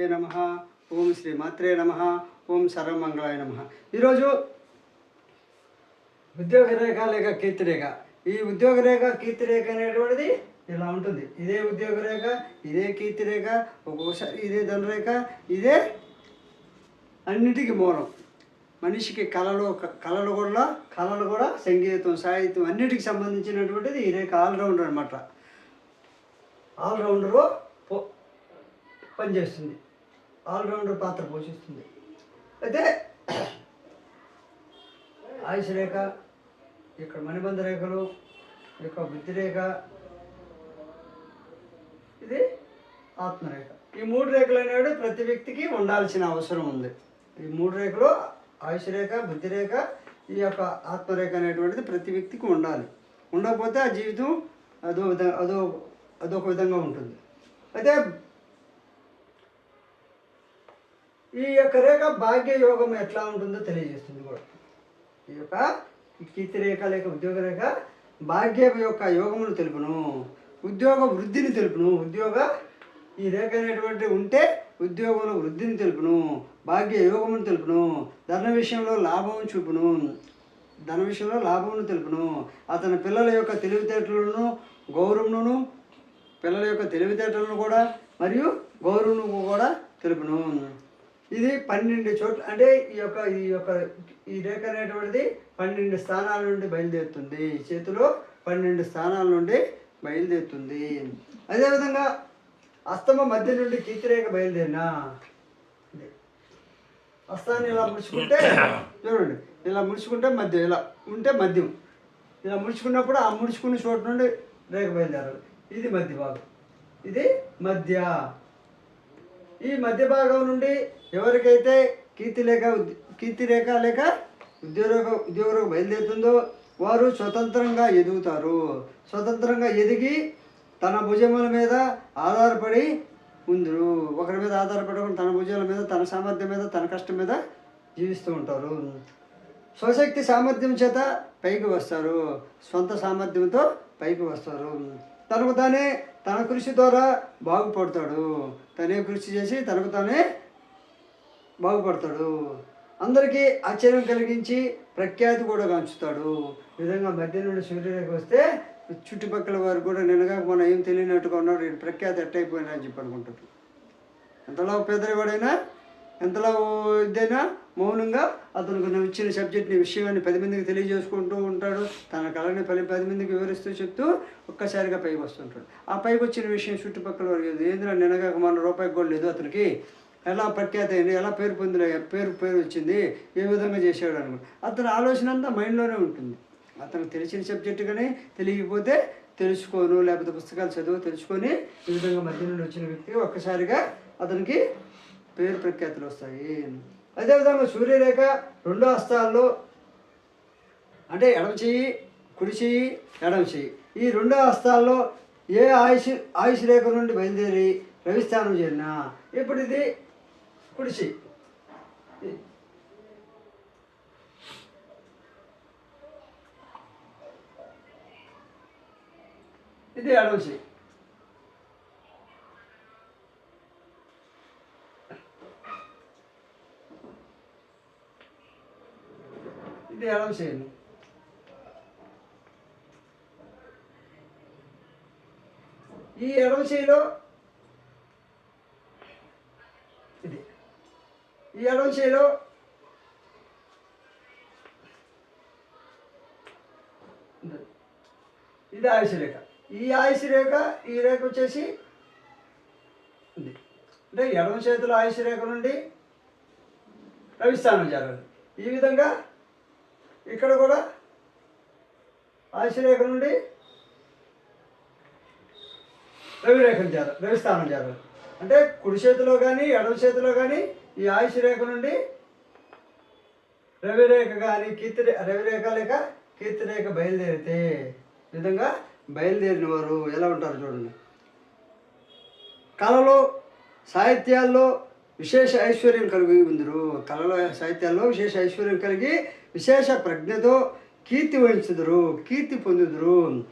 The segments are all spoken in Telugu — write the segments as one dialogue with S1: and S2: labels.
S1: ఏ నమ. ఓం శ్రీ మాత్రే నమ. ఓం సర్వమంగళాయ నమ. ఈరోజు ఉద్యోగ రేఖ లేక కీర్తిరేఖ. ఈ ఉద్యోగ రేఖ కీర్తిరేఖ అనేటువంటిది ఇలా ఉంటుంది. ఇదే ఉద్యోగ రేఖ ఇదే కీర్తిరేఖ ఒక్కొక్కసారి ఇదే ధనరేఖ ఇదే అన్నిటికీ మూలం. మనిషికి కళలు కళలు కూడా కళలు కూడా సంగీతం సాహిత్యం అన్నిటికి సంబంధించినటువంటిది ఈ రేఖ ఆల్రౌండర్ అనమాట ఆల్రౌండరు పనిచేస్తుంది. ఆల్రౌండర్ పాత్ర పోషిస్తుంది. అయితే ఆయుష్ రేఖ ఇక్కడ మణిబంధ రేఖలు ఈ యొక్క బుద్ధి రేఖ ఇది ఆత్మరేఖ ఈ మూడు రేఖలు అనేవి ప్రతి వ్యక్తికి ఉండాల్సిన అవసరం ఉంది. ఈ మూడు రేఖలు ఆయుష్ రేఖ బుద్ధి రేఖ ఈ యొక్క ఆత్మరేఖ అనేటువంటిది ప్రతి వ్యక్తికి ఉండాలి. ఉండకపోతే ఆ జీవితం అదో విధంగా అదో అదొక విధంగా ఉంటుంది. అయితే ఈ యొక్క రేఖ భాగ్య యోగం ఎట్లా ఉంటుందో తెలియజేస్తుంది కూడా. ఈ యొక్క కీర్తి రేఖ లేక ఉద్యోగ రేఖ భాగ్య యొక్క యోగమును తెలుపును. ఉద్యోగ వృద్ధిని తెలుపును. ఉద్యోగ ఈ రేఖ అనేటువంటి ఉంటే ఉద్యోగంలో వృద్ధిని తెలుపును. భాగ్య యోగమును తెలుపును. ధన విషయంలో లాభం చూపును. ధన విషయంలో లాభమును తెలుపును. అతని పిల్లల యొక్క తెలివితేటలను గౌరవమును పిల్లల యొక్క తెలివితేటలను కూడా మరియు గౌరవము కూడా తెలుపును. ఇది పన్నెండు చోట్ల అంటే ఈ యొక్క ఈ యొక్క ఈ రేఖ అనేటువంటిది పన్నెండు స్థానాల నుండి బయలుదేరుతుంది. చేతిలో పన్నెండు స్థానాల నుండి బయలుదేరుతుంది. అదేవిధంగా అస్తమ మధ్య నుండి కీర్తిరేఖ బయలుదేరినా. ఇది. హస్తాన్ని ఇలా ముడుచుకుంటే చూడండి ఇలా ముడుచుకుంటే మధ్య ఇలా ఉంటే మద్యం ఇలా ముడుచుకున్నప్పుడు ఆ ముడుచుకున్న చోటు నుండి రేఖ బయలుదేరాలి. ఇది మధ్య భాగం. ఇది మధ్య. ఈ మధ్య భాగం నుండి ఎవరికైతే కీర్తి లేక కీర్తి రేఖ లేక ఉద్యోగ ఉద్యోగం బయలుదేరుతుందో వారు స్వతంత్రంగా ఎదుగుతారు. స్వతంత్రంగా ఎదిగి తన భుజముల మీద ఆధారపడి ఉందరు. ఒకరి మీద ఆధారపడకుండా తన భుజాల మీద తన సామర్థ్యం మీద తన కష్టం మీద జీవిస్తూ ఉంటారు. స్వశక్తి సామర్థ్యం చేత పైకి వస్తారు. సొంత సామర్థ్యంతో పైకి వస్తారు. తనకు తానే తన కృషి ద్వారా బాగుపడతాడు. తనే కృషి చేసి తనకు తానే బాగుపడతాడు. అందరికీ ఆశ్చర్యం కలిగించి ప్రఖ్యాతి కూడా గాంచుతాడు. ఈ విధంగా మధ్య నుండి సూర్యుడికి వస్తే చుట్టుపక్కల వారు కూడా నిన్నగా మనం ఏం తెలియనట్టుగా ఉన్నాడు ప్రఖ్యాతి ఎట్టయిపోయినా అని చెప్పి అనుకుంటాడు ఎంతలా పేదరివాడైనా ఎంతలో ఇదైనా మౌనంగా అతనికి నువ్వు ఇచ్చిన సబ్జెక్ట్ని విషయాన్ని పది మందికి తెలియజేసుకుంటూ ఉంటాడు. తన కళని పది పది మందికి వివరిస్తూ చెప్తూ ఒక్కసారిగా పైకి వస్తుంటాడు ఆ పైకి వచ్చిన విషయం చుట్టుపక్కల వరకు ఏంద్రా నినగా మన రూపాయికి కూడా లేదు అతనికి. ఎలా ప్రఖ్యాత అయింది ఎలా పేరు పొందిన పేరు పేరు వచ్చింది ఏ విధంగా చేశాడు అనమాట అతని ఆలోచన అంతా మైండ్లోనే ఉంటుంది. అతనికి తెలిసిన సబ్జెక్టు కానీ తెలియకపోతే తెలుసుకోను లేకపోతే పుస్తకాలు చదువు తెలుసుకొని ఈ విధంగా మధ్య నుండి వచ్చిన వ్యక్తికి ఒక్కసారిగా అతనికి పేరు ప్రఖ్యాతులు వస్తాయి. అదేవిధంగా సూర్యరేఖ రెండో హస్తాల్లో అంటే ఎడమ చెయ్యి కుడి చెయ్యి ఎడమ చెయ్యి. ఈ రెండో హస్తాల్లో ఏ ఆయుష్ ఆయుష్ రేఖ నుండి బయలుదేరి రవిస్థానం చేరినా? ఇప్పుడు ఇది కుడి చెయ్యి. ఇది ఎడమ చెయ్యి. ఇది ఎడమ చేయండి ఈ ఎడవ చేయిలో ఇది. ఈ ఎడవ చేయిలో ఇది. ఇది ఆయుష్ రేఖ. ఈ ఆయుష్ రేఖ ఈ రేఖ వచ్చేసి ఇది. అంటే ఎడమ చేతిలో ఆయుష్ రేఖ నుండి రవిస్థానం జరగాలి ఈ విధంగా ఇక్కడ కూడా ఆయుషరేఖ నుండి రవిరేఖం చేర రవిస్థానం చేరాలి అంటే కుడి చేతిలో కానీ ఎడమ చేతిలో కానీ ఈ ఆయుష్ రేఖ నుండి రవిరేఖ కానీ కీర్తిరే రవిరేఖ లేక కీర్తిరేఖ బయలుదేరితే విధంగా బయలుదేరిన వారు ఎలా ఉంటారు చూడండి. కళలో సాహిత్యాల్లో విశేష ఐశ్వర్యం కలిగి ఉందరు. కళలో సాహిత్యాల్లో విశేష ఐశ్వర్యం కలిగి విశేష ప్రజ్ఞతో కీర్తి వహించుదురు కీర్తి పొందుదురు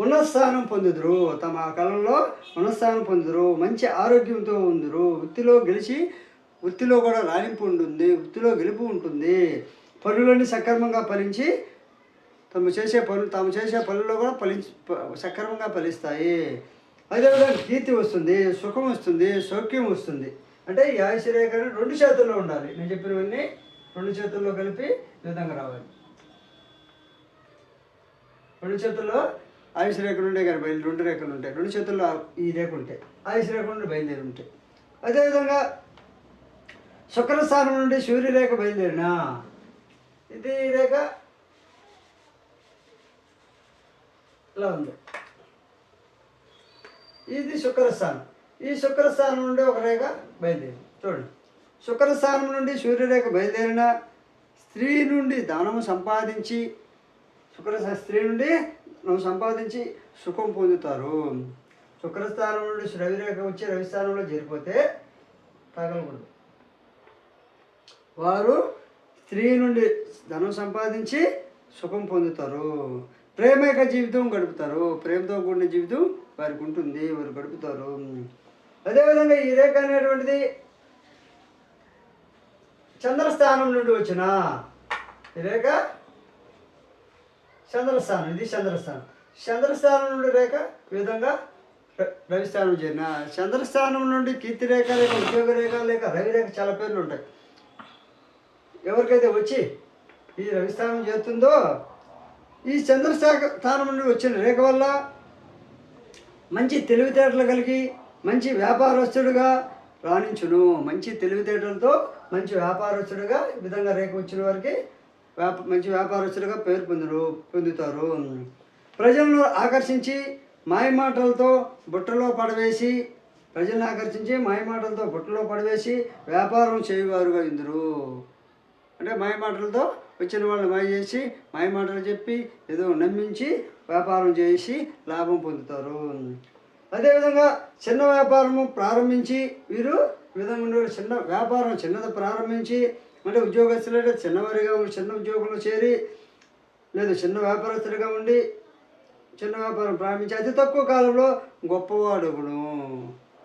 S1: ఉన్నతస్థానం పొందుదురు. తమ కళలో ఉన్నతస్థానం పొందుదురు మంచి ఆరోగ్యంతో ఉందరు. వృత్తిలో గెలిచి వృత్తిలో కూడా రాణింపు ఉంటుంది వృత్తిలో గెలుపు ఉంటుంది. పనులన్నీ సక్రమంగా ఫలించి తమ చేసే పనులు తాము చేసే పనుల్లో కూడా ఫలించి ప- సక్రమంగా ఫలిస్తాయి. అదేవిధంగా కీర్తి వస్తుంది సుఖం వస్తుంది సౌఖ్యం వస్తుంది. అంటే ఈ ఆయుషరేఖ రెండు చేతుల్లో ఉండాలి. నేను చెప్పినవన్నీ రెండు చేతుల్లో కలిపి ఈ విధంగా రావాలి. రెండు చేతుల్లో ఆయుష్ రేఖలు ఉంటాయి కానీ బయలు రెండు రేఖలు ఉంటాయి. రెండు చేతుల్లో ఈ రేఖ ఉంటాయి. ఆయుష్ రేఖ నుండి బయలుదేరి ఉంటాయి. అదేవిధంగా శుక్రస్థానం నుండి నుండి సూర్యరేఖ బయలుదేరినా? ఇది ఈ రేఖ ఇలా ఉంది. ఇది శుక్రస్థానం. ఈ శుక్రస్థానం నుండి ఒక రేఖ బయలుదేరి చూడండి. శుక్రస్థానం నుండి సూర్యరేఖ బయలుదేరిన స్త్రీ నుండి ధనము సంపాదించి శుక్ర స్త్రీ నుండి నువ్వు సంపాదించి సుఖం పొందుతారు. శుక్రస్థానం నుండి రవిరేఖ వచ్చి రవిస్థానంలో చేరిపోతే తగలకూడదు. వారు స్త్రీ నుండి ధనం సంపాదించి సుఖం పొందుతారు. ప్రేమేక జీవితం గడుపుతారు. ప్రేమతో కూడిన జీవితం వారికి ఉంటుంది వారు గడుపుతారు. అదేవిధంగా ఈ రేఖ అనేటువంటిది చంద్రస్థానం నుండి వచ్చిన రేఖ? చంద్రస్థానం ఇది చంద్రస్థానం. చంద్రస్థానం నుండి రేఖ ఈ విధంగా ర- రవిస్థానం చేరిన. చంద్రస్థానం నుండి కీర్తి రేఖ లేక ఉద్యోగ రేఖ లేక రవి రేఖ చాలా పేర్లు ఉంటాయి. ఎవరికైతే వచ్చి ఈ రవిస్థానం చేస్తుందో ఈ చంద్రశాఖ స్థానం నుండి వచ్చిన రేఖ వల్ల మంచి తెలివితేటలు కలిగి మంచి వ్యాపారస్తుడుగా రాణించును. మంచి తెలివితేటలతో మంచి వ్యాపారస్తుడుగా ఈ విధంగా రేఖ వచ్చిన వారికి వ్యాప మంచి వ్యాపారస్తుడుగా పేరు పొందరు పొందుతారు. ప్రజలను ఆకర్షించి మాయమాటలతో బుట్టలో పడవేసి ప్రజలను ఆకర్షించి మాయమాటలతో బుట్టలో పడవేసి వ్యాపారం చేయవారుగా ఇందురు. అంటే మాయమాటలతో వచ్చిన వాళ్ళని మాయ చేసి మాయమాటలు చెప్పి ఏదో నమ్మించి వ్యాపారం చేసి లాభం పొందుతారు. అదేవిధంగా చిన్న వ్యాపారము ప్రారంభించి వీరు ఈ విధంగా చిన్న వ్యాపారం చిన్నది ప్రారంభించి అంటే ఉద్యోగస్తులు చిన్నవారిగా ఉండి చిన్న ఉద్యోగంలో చేరి లేదు చిన్న వ్యాపారస్తులుగా ఉండి చిన్న వ్యాపారం ప్రారంభించి అతి తక్కువ కాలంలో గొప్పవాడవును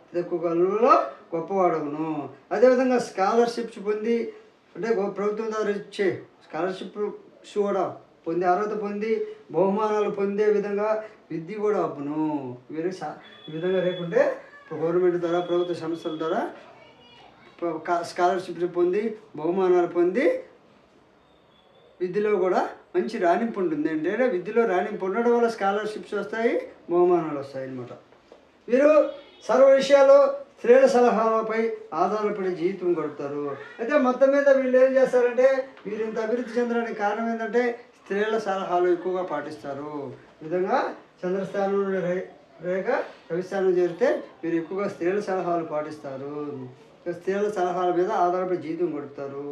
S1: అతి తక్కువ కాలంలో గొప్పవాడవును అదేవిధంగా స్కాలర్షిప్స్ పొంది అంటే ప్రభుత్వం ద్వారా ఇచ్చే స్కాలర్షిప్ కూడా పొంది అర్హత పొంది బహుమానాలు పొందే విధంగా విద్య కూడా అప్పును వీరికి సా- ఈ విధంగా లేకుంటే గవర్నమెంట్ ద్వారా ప్రభుత్వ సంస్థల ద్వారా స్కాలర్షిప్లు పొంది బహుమానాలు పొంది విద్యలో కూడా మంచి రాణింపు ఉంటుంది. అంటే విద్యలో రాణింపు ఉండడం వల్ల స్కాలర్షిప్స్ వస్తాయి బహుమానాలు వస్తాయి అన్నమాట. వీరు సర్వ విషయాలు స్త్రీల సలహాలపై ఆధారపడి జీవితం గడుపుతారు. అయితే మొత్తం మీద వీళ్ళు ఏం చేస్తారంటే వీరు ఇంత అభివృద్ధి చెందడానికి కారణం ఏంటంటే స్త్రీల సలహాలు ఎక్కువగా పాటిస్తారు. విధంగా చంద్రస్థానం నుండి రే రేఖ రవిస్థానం చేరితే వీరు ఎక్కువగా స్త్రీల సలహాలు పాటిస్తారు. స్త్రీల సలహాల మీద ఆధారపడి జీవితం గడుపుతారు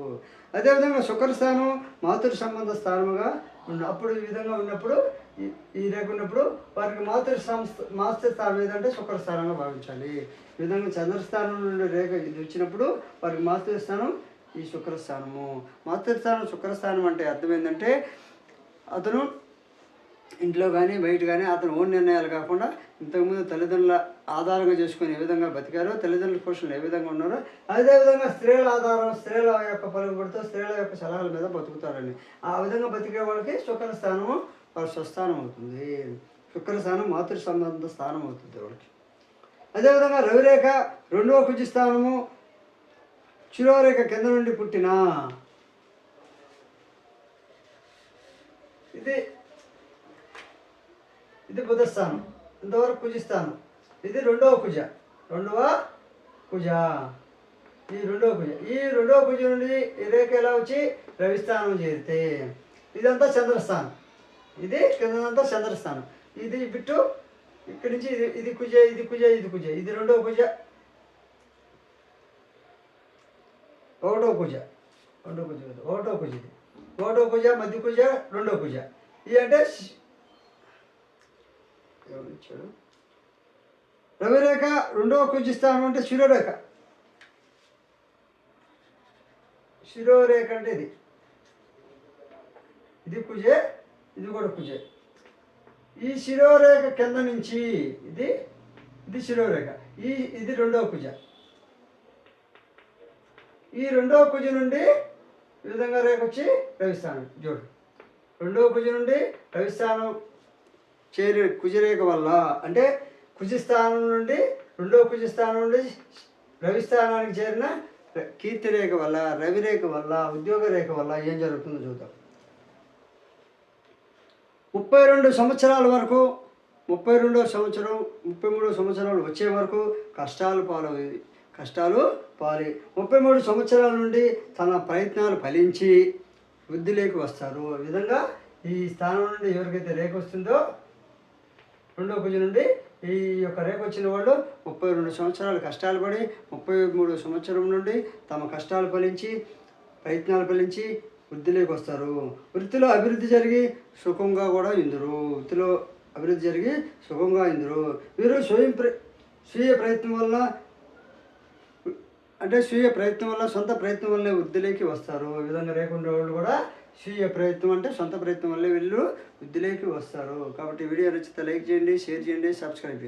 S1: అదేవిధంగా శుక్రస్థానం మాతృ సంబంధ స్థానముగా ఉన్న అప్పుడు ఈ విధంగా ఉన్నప్పుడు ఈ- ఈ రేఖ ఉన్నప్పుడు వారికి మాతృ సంస్థ మాతృ స్థానం ఏదంటే శుక్రస్థానంగా భావించాలి. ఈ విధంగా చంద్రస్థానం నుండి రేఖ ఇది వచ్చినప్పుడు వారికి మాతృస్థానం ఈ శుక్రస్థానము. మాతృస్థానం శుక్రస్థానం అంటే అర్థం ఏంటంటే అతను ఇంట్లో కానీ బయట కానీ అతను ఓన్ నిర్ణయాలు కాకుండా ఇంతకుముందు తల్లిదండ్రుల ఆధారంగా చేసుకుని ఏ విధంగా బతికారో తల్లిదండ్రుల పోషణలు ఏ విధంగా ఉన్నారో అదేవిధంగా స్త్రీల ఆధారం స్త్రీల యొక్క పలుకుబడితో స్త్రీల యొక్క సలహాల మీద బతుకుతారని ఆ విధంగా బతికే వాళ్ళకి శుక్ర స్థానము వారి స్వస్థానం అవుతుంది. శుక్ర స్థానం మాతృ సంబంధ స్థానం అవుతుంది వాళ్ళకి. అదేవిధంగా రవిరేఖ రెండవ కుజి స్థానము చిరోరేఖ కింద నుండి పుట్టిన. ఇది ఇది బుధస్థానం. ఇంతవరకు కుజిస్తాను ఇది రెండవ కుజ. రెండవ కుజ. ఈ రెండవ కుజ. ఈ రెండవ కుజ నుండి ఈ రేఖ ఎలా వచ్చి రవిస్థానం చేరితే? ఇదంతా చంద్రస్థానం. ఇది కిందంతా చంద్రస్థానం. ఇది బిట్టు ఇక్కడి నుంచి ఇది ఇది కుజ ఇది కుజ ఇది కుజ. ఇది రెండవ కుజ. ఒకటో కుజ. రెండో కుజ ఒకటో కుజ ఇది. ఒకటో కుజ మధ్య కుజ రెండో కుజ. ఇది అంటే రవిరేఖ రెండవ కుజిస్తాను అంటే శిరోరేఖ. శిరోరేఖ అంటే ఇది. ఇది కుజే ఇది కూడా కుజే. ఈ శిరోరేఖ కింద నుంచి ఇది ఇది శిరోరేఖ. ఈ ఇది రెండవ కుజ. ఈ రెండవ కుజ నుండి ఈ విధంగా రేఖ వచ్చి రవిస్థానం చూడు రెండవ కుజ నుండి రవిస్థానం చేరి కుజరేఖ వల్ల అంటే కుజస్థానం నుండి రెండో కుజస్థానం నుండి రవిస్థానానికి చేరిన కీర్తి రేఖ వల్ల రవిరేఖ వల్ల ఉద్యోగ రేఖ వల్ల ఏం జరుగుతుందో చూద్దాం. ముప్పై రెండు సంవత్సరాల వరకు ముప్పై రెండో సంవత్సరం ముప్పై మూడో సంవత్సరాలు వచ్చే వరకు కష్టాలు పాలు కష్టాలు పాలి. ముప్పై మూడు సంవత్సరాల నుండి తన ప్రయత్నాలు ఫలించి వృద్ధిలోకి వస్తారు. విధంగా ఈ స్థానం నుండి ఎవరికైతే రేఖ వస్తుందో రెండో కుజ నుండి ఈ యొక్క రేఖ వచ్చిన వాళ్ళు ముప్పై రెండు సంవత్సరాలు కష్టాలు పడి ముప్పై మూడు సంవత్సరం నుండి తమ కష్టాలు ఫలించి ప్రయత్నాలు ఫలించి వృద్ధిలోకి వస్తారు. వృత్తిలో అభివృద్ధి జరిగి సుఖంగా కూడా ఇందురు. వృత్తిలో అభివృద్ధి జరిగి సుఖంగా ఇందురు. వీరు స్వయం ప్ర స్వీయ ప్రయత్నం వల్ల అంటే స్వీయ ప్రయత్నం వల్ల సొంత ప్రయత్నం వల్లే వృద్ధిలోకి వస్తారు. ఈ విధంగా రేకుండా వాళ్ళు కూడా స్వీయ ప్రయత్నం అంటే సొంత ప్రయత్నం వల్లే వీళ్ళు వృద్ధిలోకి వస్తారు. కాబట్టి వీడియో నచ్చితే లైక్ చేయండి షేర్ చేయండి సబ్స్క్రైబ్ చేయండి.